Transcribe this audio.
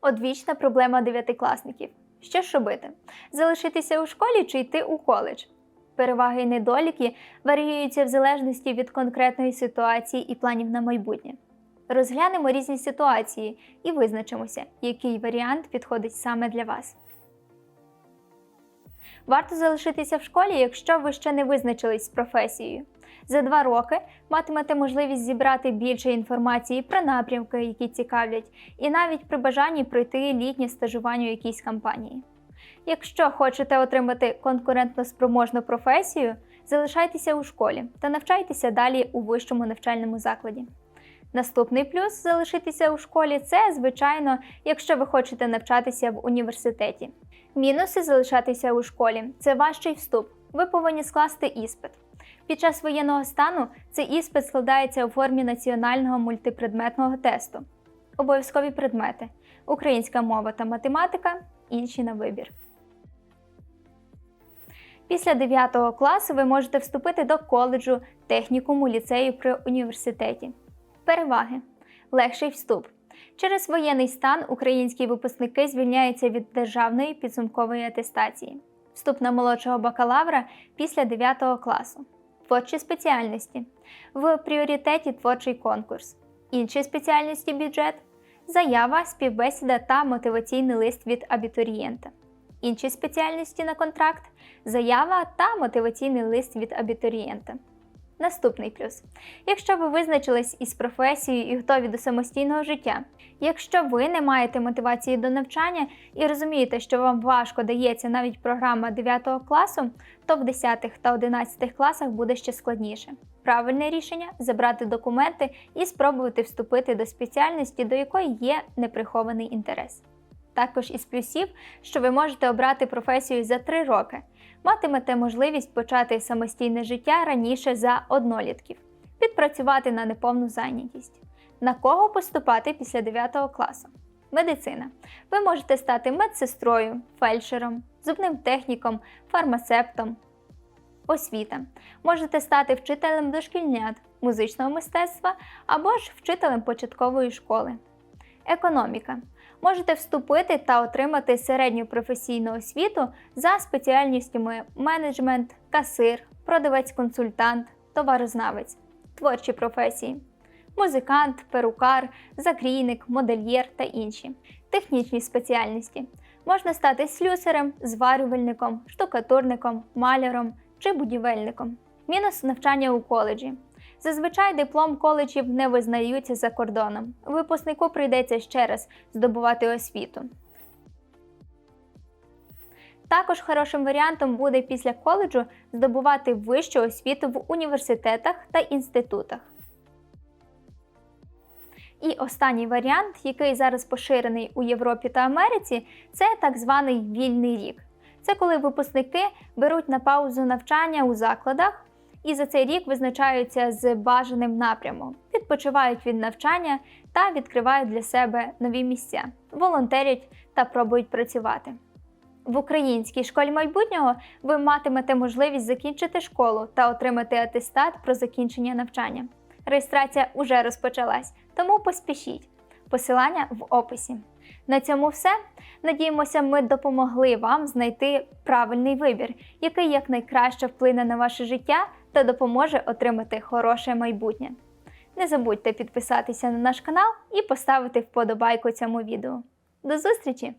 Одвічна проблема дев'ятикласників. Що ж робити? Залишитися у школі чи йти у коледж? Переваги і недоліки варіюються в залежності від конкретної ситуації і планів на майбутнє. Розглянемо різні ситуації і визначимося, який варіант підходить саме для вас. Варто залишитися в школі, якщо ви ще не визначились з професією. За два роки матимете можливість зібрати більше інформації про напрямки, які цікавлять, і навіть при бажанні пройти літнє стажування у якійсь компанії. Якщо хочете отримати конкурентно спроможну професію, залишайтеся у школі та навчайтеся далі у вищому навчальному закладі. Наступний плюс залишитися у школі це, звичайно, якщо ви хочете навчатися в університеті. Мінуси залишатися у школі це важчий вступ. Ви повинні скласти іспит. Під час воєнного стану цей іспит складається у формі національного мультипредметного тесту. Обов'язкові предмети: українська мова та математика, інші на вибір. Після 9 класу ви можете вступити до коледжу, технікуму, ліцею при університеті. Переваги: легший вступ. Через воєнний стан українські випускники звільняються від державної підсумкової атестації. Вступ на молодшого бакалавра після 9 класу. Творчі спеціальності. В пріоритеті творчий конкурс. Інші спеціальності бюджет. Заява, співбесіда та мотиваційний лист від абітурієнта. Інші спеціальності на контракт, заява та мотиваційний лист від абітурієнта. Наступний плюс. Якщо ви визначились із професією і готові до самостійного життя, якщо ви не маєте мотивації до навчання і розумієте, що вам важко дається навіть програма 9 класу, то в 10 та 11 класах буде ще складніше. Правильне рішення забрати документи і спробувати вступити до спеціальності, до якої є неприхований інтерес. Також із плюсів, що ви можете обрати професію за 3 роки, матимете можливість почати самостійне життя раніше за однолітків, підпрацювати на неповну зайнятість. На кого поступати після 9 класу? Медицина. Ви можете стати медсестрою, фельдшером, зубним техніком, фармацевтом. Освіта. Можете стати вчителем дошкільнят, музичного мистецтва або ж вчителем початкової школи. Економіка. Можете вступити та отримати середню професійну освіту за спеціальністями менеджмент, касир, продавець-консультант, товарознавець, творчі професії, музикант, перукар, закрійник, модельєр та інші. Технічні спеціальності. Можна стати слюсарем, зварювальником, штукатурником, маляром чи будівельником. Мінус навчання у коледжі. Зазвичай диплом коледжів не визнаються за кордоном. Випускнику прийдеться ще раз здобувати освіту. Також хорошим варіантом буде після коледжу здобувати вищу освіту в університетах та інститутах. І останній варіант, який зараз поширений у Європі та Америці, це так званий вільний рік. Це коли випускники беруть на паузу навчання у закладах і за цей рік визначаються з бажаним напрямом, відпочивають від навчання та відкривають для себе нові місця, волонтерять та пробують працювати. В українській школі майбутнього ви матимете можливість закінчити школу та отримати атестат про закінчення навчання. Реєстрація уже розпочалась, тому поспішіть. Посилання в описі. На цьому все. Надіємося, ми допомогли вам знайти правильний вибір, який якнайкраще вплине на ваше життя та допоможе отримати хороше майбутнє. Не забудьте підписатися на наш канал і поставити вподобайку цьому відео. До зустрічі!